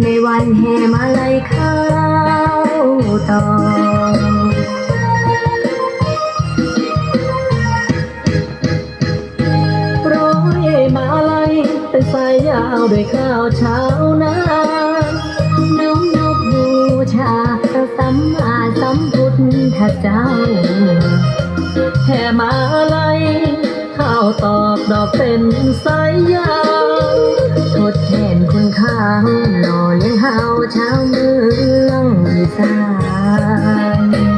ในวันแห่มาลัยเข้าต่อร้อยมาลัยเป็นสายยาวด้วยข้าวเช้านาน้องนกบูชาพระสัมมาสัมพุทธเจ้าแห่มาลัย ตอกดอกเป็นสายยาวทดแทนคุณค้าหล่อเลี้ยงเฮาชาวเมืองอีสาน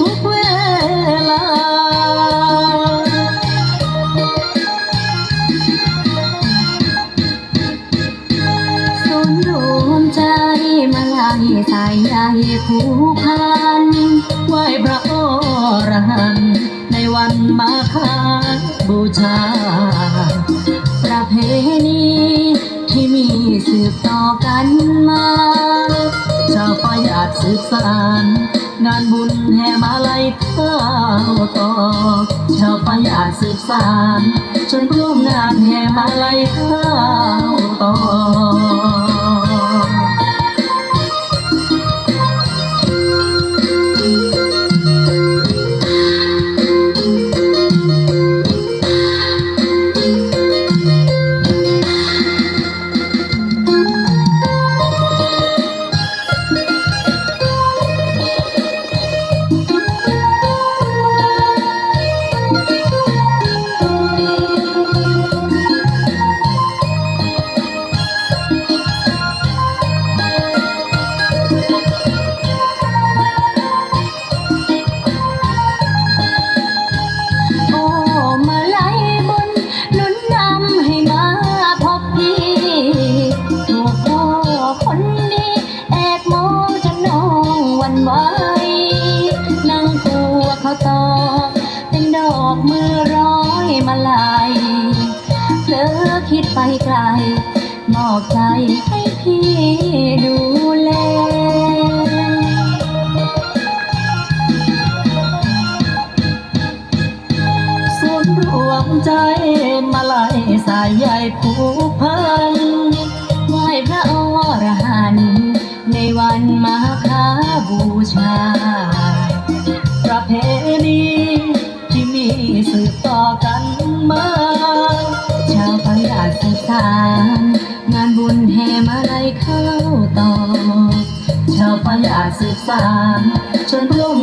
ทุกเวลาศูนรวมใจมาลายสายใยผูกพัน ไว้พระ แห่มาลัยเท้าต่อชาวฟ้าอากสืบสานจนร่วมงานแห่มาลัยเท้าต่อ กมือร้อยมาลายเผลอคิดไปไกลมอบใจให้พี่ดูแลส่วนรวมใจมาลายสายใยผูกพัน สานจนร่